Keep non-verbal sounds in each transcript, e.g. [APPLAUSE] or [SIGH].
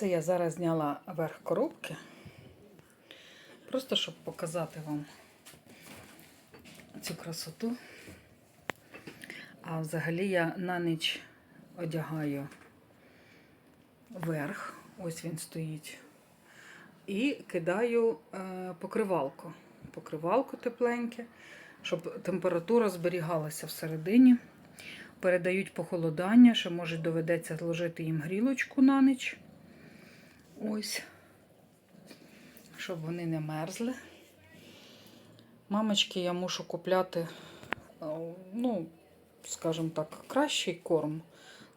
Це я зараз зняла верх коробки. Просто щоб показати вам цю красоту. А взагалі я на ніч одягаю верх, ось він стоїть, і кидаю е, покривалку. Покривалку тепленьке, щоб температура зберігалася всередині. Передають похолодання, що може доведеться зложити їм грілочку на ніч. Ось, щоб вони не мерзли. Мамочки я мушу купляти, е, ну, скажімо так, кращий корм.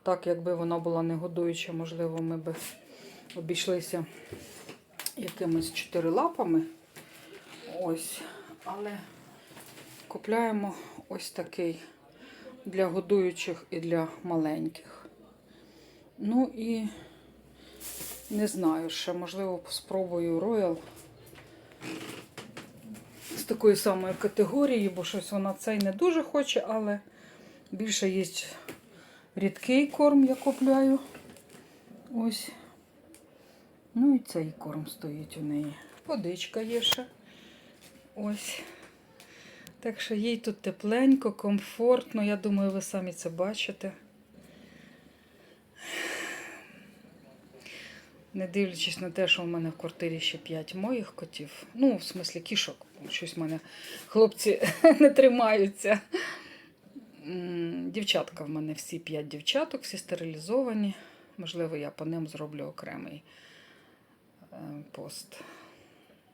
Так, якби вона була не годуюча, можливо, ми б обійшлися якимись чотирилапами. Ось. Але купляємо ось такий для годуючих і для маленьких. Ну і не знаю, ще, можливо, спробую Royal з такої самої категорії, бо щось вона цей не дуже хоче, але більше є рідкий корм, я купляю. Ось. Ну і цей корм стоїть у неї. Водичка є ще. Ось. Так що їй тут тепленько, комфортно. Я думаю, ви самі це бачите. Не дивлячись на те, що в мене в квартирі ще 5 моїх котів. Ну, в смислі кішок. Щось в мене хлопці [LAUGHS] не тримаються. Дівчатка в мене всі 5 дівчаток, всі стерилізовані. Можливо, я по ним зроблю окремий е, пост.